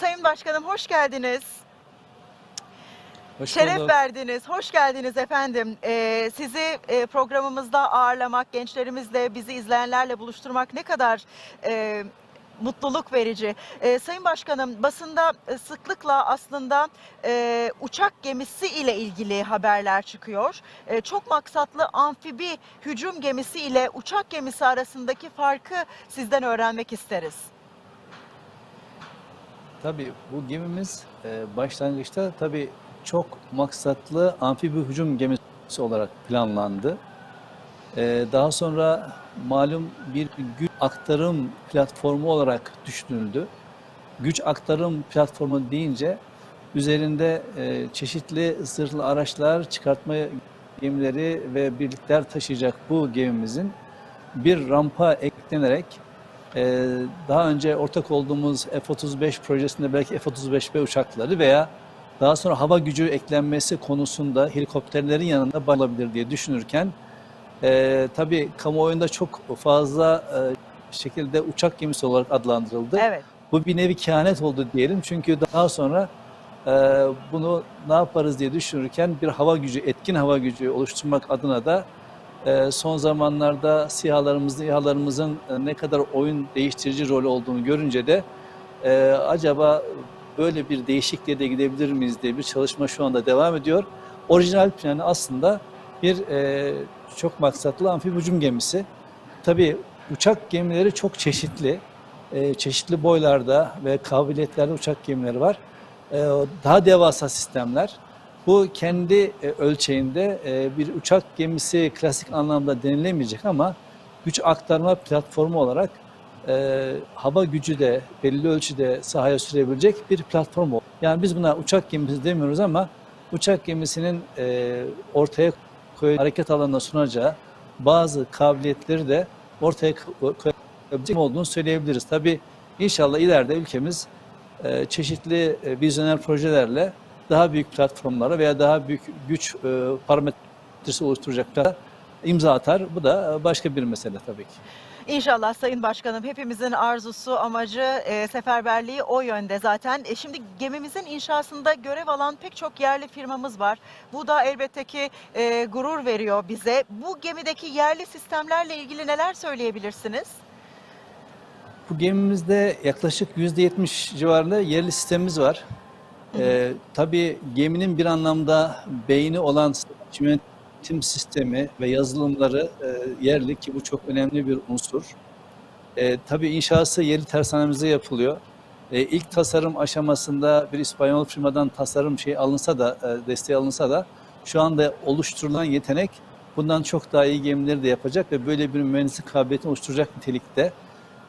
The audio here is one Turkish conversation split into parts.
Sayın Başkanım hoş geldiniz. Hoş Şeref bulduk. verdiniz. Hoş geldiniz efendim. Ee, sizi e, programımızda ağırlamak, gençlerimizle, bizi izleyenlerle buluşturmak ne kadar e, mutluluk verici. Ee, Sayın Başkanım basında e, sıklıkla aslında e, uçak gemisi ile ilgili haberler çıkıyor. E, çok maksatlı amfibi hücum gemisi ile uçak gemisi arasındaki farkı sizden öğrenmek isteriz. Tabii bu gemimiz e, başlangıçta tabii çok maksatlı amfibi hücum gemisi olarak planlandı. E, daha sonra malum bir güç aktarım platformu olarak düşünüldü. Güç aktarım platformu deyince üzerinde e, çeşitli zırhlı araçlar, çıkartma gemileri ve birlikler taşıyacak bu gemimizin bir rampa eklenerek Ee, daha önce ortak olduğumuz F-35 projesinde belki F-35B uçakları veya daha sonra hava gücü eklenmesi konusunda helikopterlerin yanında olabilir diye düşünürken e, tabii kamuoyunda çok fazla e, şekilde uçak gemisi olarak adlandırıldı. Evet. Bu bir nevi kehanet oldu diyelim çünkü daha sonra e, bunu ne yaparız diye düşünürken bir hava gücü, etkin hava gücü oluşturmak adına da e, son zamanlarda SİHA'larımızın, İHA'larımızın e, ne kadar oyun değiştirici rolü olduğunu görünce de e, acaba böyle bir değişikliğe de gidebilir miyiz diye bir çalışma şu anda devam ediyor. Orijinal planı aslında bir e, çok maksatlı amfibi gemisi. Tabii uçak gemileri çok çeşitli. Çeşitli boylarda ve kabiliyetlerde uçak gemileri var. Daha devasa sistemler. Bu kendi e, ölçeğinde e, bir uçak gemisi klasik anlamda denilemeyecek ama güç aktarma platformu olarak e, hava gücü de belli ölçüde sahaya sürebilecek bir platform o. Yani biz buna uçak gemisi demiyoruz ama uçak gemisinin e, ortaya koy hareket alanına sunacağı bazı kabiliyetleri de ortaya koyabilecek olduğunu söyleyebiliriz. Tabii inşallah ileride ülkemiz e, çeşitli e, vizyoner projelerle daha büyük platformlara veya daha büyük güç e, parametresi oluşturacaklar imza atar. Bu da e, başka bir mesele tabii ki. İnşallah Sayın Başkanım hepimizin arzusu, amacı, e, seferberliği o yönde zaten. E, şimdi gemimizin inşasında görev alan pek çok yerli firmamız var. Bu da elbette ki e, gurur veriyor bize. Bu gemideki yerli sistemlerle ilgili neler söyleyebilirsiniz? Bu gemimizde yaklaşık %70 civarında yerli sistemimiz var. Ee, tabii geminin bir anlamda beyni olan yönetim sistemi ve yazılımları e, yerli ki bu çok önemli bir unsur. E, tabii inşası yerli tersanemizde yapılıyor. E, ilk tasarım aşamasında bir İspanyol firmadan tasarım şey alınsa da, e, desteği alınsa da şu anda oluşturulan yetenek bundan çok daha iyi gemileri de yapacak ve böyle bir mühendislik kabiliyetini oluşturacak nitelikte.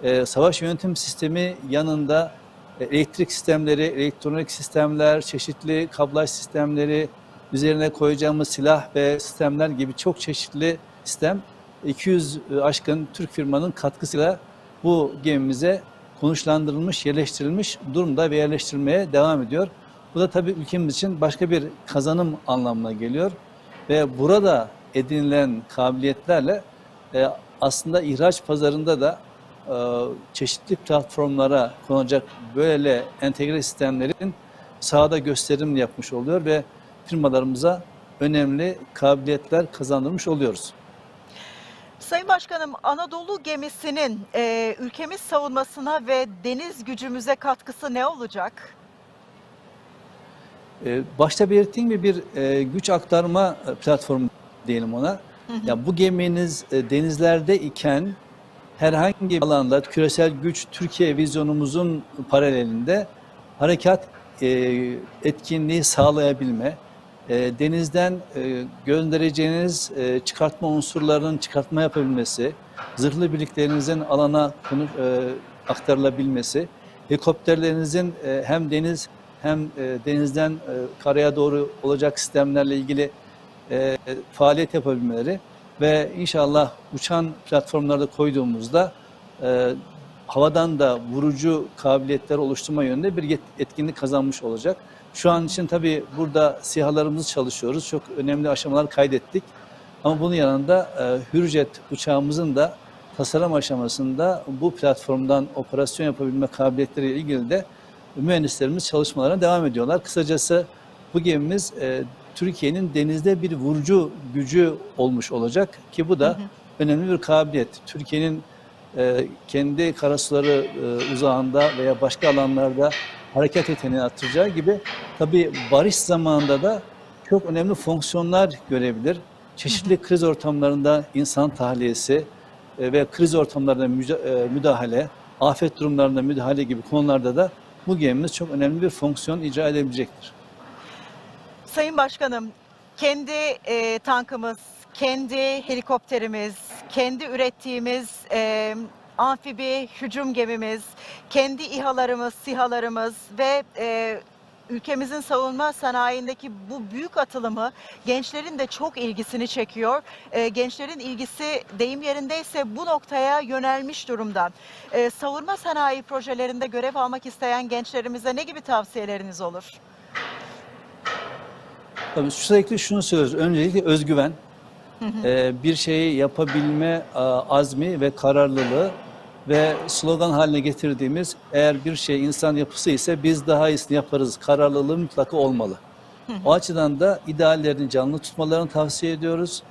E, savaş yönetim sistemi yanında e, elektrik sistemleri, elektronik sistemler, çeşitli kablaj sistemleri, üzerine koyacağımız silah ve sistemler gibi çok çeşitli sistem 200 aşkın Türk firmanın katkısıyla bu gemimize konuşlandırılmış, yerleştirilmiş durumda ve yerleştirilmeye devam ediyor. Bu da tabii ülkemiz için başka bir kazanım anlamına geliyor. Ve burada edinilen kabiliyetlerle e, aslında ihraç pazarında da e, çeşitli platformlara konacak böyle entegre sistemlerin sahada gösterim yapmış oluyor ve firmalarımıza önemli kabiliyetler kazandırmış oluyoruz. Sayın Başkanım Anadolu gemisinin e, ülkemiz savunmasına ve deniz gücümüze katkısı ne olacak? Ee, Başta belirttiğim gibi bir e, güç aktarma e, platformu diyelim ona. Ya bu geminiz e, denizlerde iken herhangi bir alanda küresel güç Türkiye vizyonumuzun paralelinde harekat e, etkinliği sağlayabilme, e, denizden e, göndereceğiniz çıkartma unsurlarının çıkartma yapabilmesi, zırhlı birliklerinizin alana aktarılabilmesi, helikopterlerinizin hem deniz hem denizden e, karaya doğru olacak sistemlerle ilgili faaliyet yapabilmeleri ve inşallah uçan platformlarda koyduğumuzda e, havadan da vurucu kabiliyetler oluşturma yönünde bir etkinlik kazanmış olacak. Şu an için tabii burada sihalarımızı çalışıyoruz. Çok önemli aşamalar kaydettik. Ama bunun yanında e, Hürjet uçağımızın da tasarım aşamasında bu platformdan operasyon yapabilme kabiliyetleriyle ilgili de mühendislerimiz çalışmalarına devam ediyorlar. Kısacası bu gemimiz e, Türkiye'nin denizde bir vurucu gücü olmuş olacak ki bu da önemli bir kabiliyet. Türkiye'nin e, kendi karasuları e, uzağında veya başka alanlarda hareket yeteneğini artıracağı gibi tabii barış zamanında da çok önemli fonksiyonlar görebilir. Çeşitli kriz ortamlarında insan tahliyesi e, ve kriz ortamlarında e, müdahale, afet durumlarında müdahale gibi konularda da bu gemimiz çok önemli bir fonksiyon icra edebilecektir. Sayın Başkanım, kendi e, tankımız, kendi helikopterimiz, kendi ürettiğimiz e, amfibi hücum gemimiz, kendi İHA'larımız, SİHA'larımız ve e, ülkemizin savunma sanayindeki bu büyük atılımı gençlerin de çok ilgisini çekiyor. E, gençlerin ilgisi deyim yerindeyse bu noktaya yönelmiş durumda. E, savunma sanayi projelerinde görev almak isteyen gençlerimize ne gibi tavsiyeleriniz olur? Tabii sürekli şunu söylüyoruz. Öncelikle özgüven, e, bir şeyi yapabilme a, azmi ve kararlılığı ve slogan haline getirdiğimiz eğer bir şey insan yapısı ise biz daha iyisini yaparız kararlılığı mutlaka olmalı. O açıdan da ideallerini canlı tutmalarını tavsiye ediyoruz.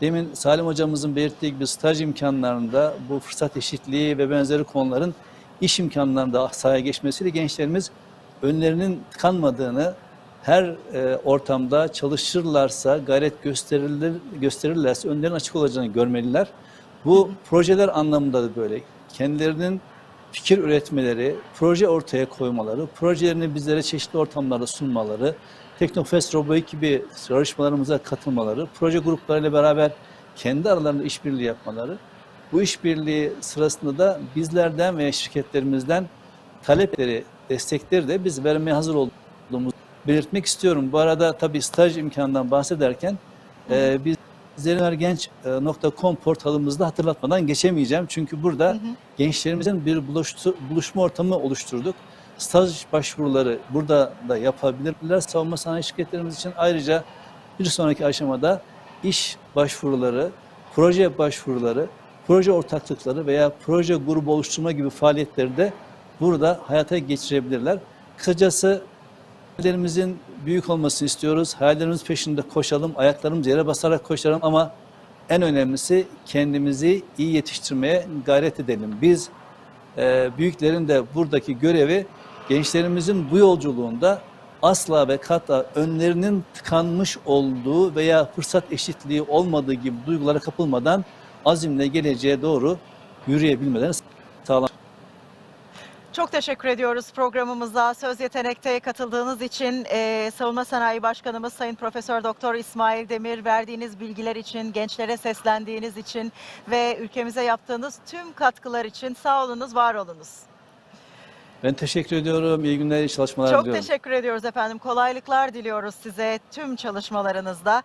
Demin Salim hocamızın belirttiği gibi staj imkanlarında bu fırsat eşitliği ve benzeri konuların iş imkanlarında sahaya geçmesiyle gençlerimiz önlerinin tıkanmadığını, her e, ortamda çalışırlarsa, gayret gösterilir, gösterirlerse önlerin açık olacağını görmeliler. Bu projeler anlamında da böyle. Kendilerinin fikir üretmeleri, proje ortaya koymaları, projelerini bizlere çeşitli ortamlarda sunmaları, Teknofest Roboik gibi yarışmalarımıza katılmaları, proje gruplarıyla beraber kendi aralarında işbirliği yapmaları, bu işbirliği sırasında da bizlerden veya şirketlerimizden talepleri, destekleri de biz vermeye hazır olduğumuzu belirtmek istiyorum. Bu arada tabii staj imkanından bahsederken e, biz zerinlergenç.com portalımızda hatırlatmadan geçemeyeceğim. Çünkü burada gençlerimizin bir buluştu, buluşma ortamı oluşturduk. Staj başvuruları burada da yapabilirler. Savunma sanayi şirketlerimiz için ayrıca bir sonraki aşamada iş başvuruları, proje başvuruları, proje ortaklıkları veya proje grubu oluşturma gibi faaliyetleri de burada hayata geçirebilirler. Kısacası hayallerimizin büyük olmasını istiyoruz. Hayallerimiz peşinde koşalım, ayaklarımız yere basarak koşalım ama en önemlisi kendimizi iyi yetiştirmeye gayret edelim. Biz e, büyüklerin de buradaki görevi gençlerimizin bu yolculuğunda asla ve kata önlerinin tıkanmış olduğu veya fırsat eşitliği olmadığı gibi duygulara kapılmadan azimle geleceğe doğru yürüyebilmelerini sağlamak. Çok teşekkür ediyoruz programımıza Söz Yetenek'te katıldığınız için Ee, Savunma Sanayi Başkanımız Sayın Profesör Doktor İsmail Demir verdiğiniz bilgiler için, gençlere seslendiğiniz için ve ülkemize yaptığınız tüm katkılar için sağ olunuz, var olunuz. Ben teşekkür ediyorum. İyi günler, iyi çalışmalar Çok diliyorum. teşekkür ediyoruz efendim. Kolaylıklar diliyoruz size tüm çalışmalarınızda.